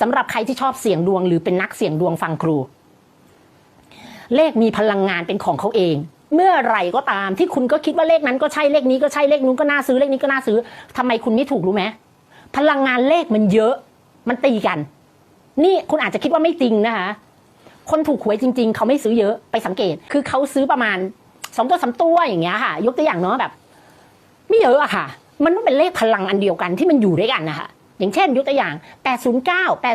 สำหรับใครที่ชอบเสี่ยงดวง หรือเป็นนักเสี่ยงดวงฟังครู เลขมีพลังงานเป็นของเขาเอง เมื่อไหร่ก็ตามที่คุณก็คิดว่าเลขนั้นก็ใช่เลขนี้ก็ใช่เลขนู้นก็น่าซื้อเลขนี้ก็น่าซื้อทำไมคุณไม่ถูกรู้ไหมพลังงานเลขมันเยอะ มันตีกัน นี่คุณอาจจะคิดว่าไม่จริงนะคะคนถูกหวยจริง ๆ เขาไม่ซื้อเยอะไปสังเกต คือเขาซื้อประมาณสองตัวสามตัวอย่างเงี้ยค่ะ ยกตัวอย่างเนาะแบบ ไม่เยอะอะค่ะ มันต้องเป็นเลขพลังอันเดียวกันที่มันอยู่ด้วยกันนะคะ อย่างเช่นยกตัวอย่าง 809 8009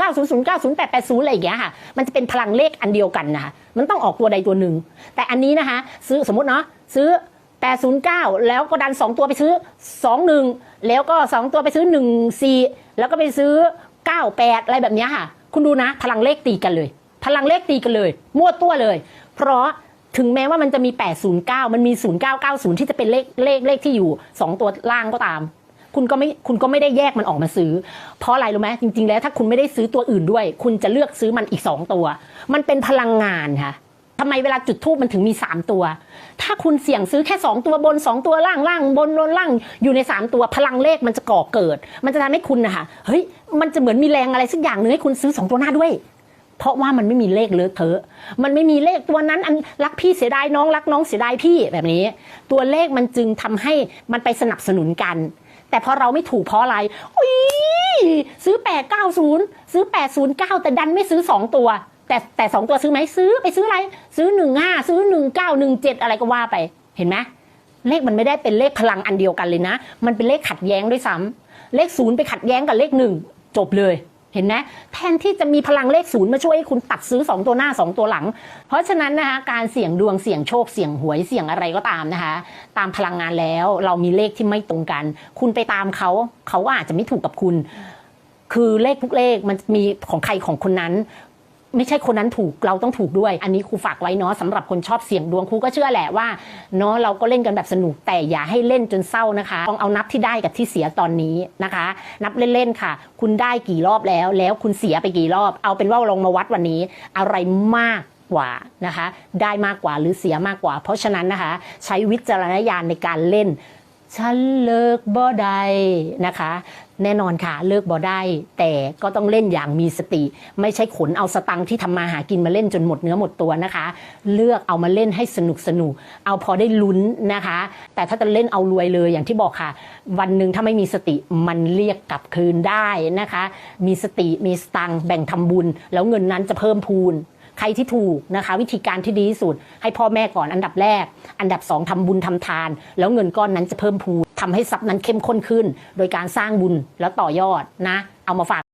9009 0880อะไรอย่างเงี้ยค่ะ มันจะเป็นพลังเลขอันเดียวกันนะคะ มันต้องออกตัวใดตัวหนึ่ง แต่อันนี้นะคะ ซื้อสมมติเนาะซื้อ 809 แล้วก็ดัน 2 ตัวไปซื้อ 21 แล้วก็ 2 ตัวไปซื้อ 14 แล้วก็ไปซื้อ 98 อะไรแบบเนี้ยค่ะ คุณดูนะ พลังเลขตีกันเลย พลังเลขตีกันเลย มั่วตัวเลย เพราะถึงแม้ว่ามันจะมี 809 มันมี 0990 ที่จะเป็นเลขเลขเลขที่อยู่ 2 ตัวล่างก็ตาม คุณก็ไม่คุณก็ไม่ได้แยกมันออกมาซื้อ เพราะอะไรรู้ไหมจริง ๆ แล้วถ้าคุณไม่ได้ซื้อตัวอื่นด้วย คุณจะเลือกซื้อมันอีก 2 ตัว มันเป็นพลังงานค่ะทำไมเวลาจุดทูบมันถึงมี 3 ตัว ถ้าคุณเสี่ยงซื้อแค่ 2 ตัวบน 2 ตัวล่างล่างบนบนล่างอยู่ใน 3 ตัวพลังเลขมันจะก่อเกิด มันจะทำให้คุณนะคะเฮ้ยมันจะเหมือนมีแรงอะไรสักอย่างหนึ่งให้คุณซื้อ 2 ตัวหน้าด้วยเพราะว่ามันไม่มีเลขเลอะเทอะ มันไม่มีเลขตัวนั้นอันรักพี่เสียดายน้องรักน้องเสียดายพี่แบบนี้ ตัวเลขมันจึงทำให้มันไปสนับสนุนกัน แต่พอเราไม่ถูกเพราะอะไรอุ้ยซื้อ 890 ซื้อ 809 แต่ดันไม่ซื้อ 2 ตัว แต่แต่สองตัวซื้อไหมซื้อไปซื้ออะไร ซื้อ 15 ซื้อ 1917 อะไรก็ว่าไป เห็นไหมเลขมันไม่ได้เป็นเลขพลังอันเดียวกันเลยนะ มันเป็นเลขขัดแย้งด้วยซ้ำเลขศูนย์ไปขัดแย้งกับเลขหนึ่งจบเลย เห็นไหมแทนที่จะมีพลังเลขศูนย์มาช่วยให้คุณตัดซื้อ 2 ตัวหน้า 2 ตัวหลัง เพราะฉะนั้นนะคะการเสี่ยงดวงเสี่ยงโชคเสี่ยงหวยเสี่ยงอะไรก็ตามนะคะ ตามพลังงานแล้วเรามีเลขที่ไม่ตรงกัน คุณไปตามเขาเขาอาจจะไม่ถูกกับคุณ คือเลขทุกเลขมันมีของใครของคนนั้น ไม่ใช่คนนั้นถูกเราต้องถูกด้วย อันนี้ครูฝากไว้เนาะสำหรับคนชอบเสี่ยงดวงครูก็เชื่อแหละว่าเนาะเราก็เล่นกันแบบสนุกแต่อย่าให้เล่นจนเศร้านะคะต้องเอานับที่ได้กับที่เสียตอนนี้นะคะ นับเล่นๆค่ะ คุณได้กี่รอบแล้ว แล้วคุณเสียไปกี่รอบ เอาเป็นว่าลงมาวัดวันนี้ อะไรมากกว่านะคะ ได้มากกว่าหรือเสียมากกว่า เพราะฉะนั้นนะคะ ใช้วิจารณญาณในการเล่น ฉันเลิกบ่ได้นะคะ แน่นอนค่ะเลิกบ่ได้ แต่ก็ต้องเล่นอย่างมีสติ ไม่ใช่ขนเอาสตังที่ทำมาหากินมาเล่นจนหมดเนื้อหมดตัวนะคะ เลือกเอามาเล่นให้สนุกสนุกเอาพอได้ลุ้นนะคะ แต่ถ้าจะเล่นเอารวยเลยอย่างที่บอกค่ะ วันหนึ่งถ้าไม่มีสติมันเรียกกลับคืนได้นะคะ มีสติมีสตังแบ่งทำบุญ แล้วเงินนั้นจะเพิ่มพูน ใครที่ถูกนะคะ วิธีการที่ดีที่สุด ให้พ่อแม่ก่อนอันดับแรก อันดับสองทำบุญทำทาน แล้วเงินก้อนนั้นจะเพิ่มพูนทำให้ทรัพย์นั้นเข้มข้นขึ้น โดยการสร้างบุญแล้วต่อยอดนะ เอามาฝาก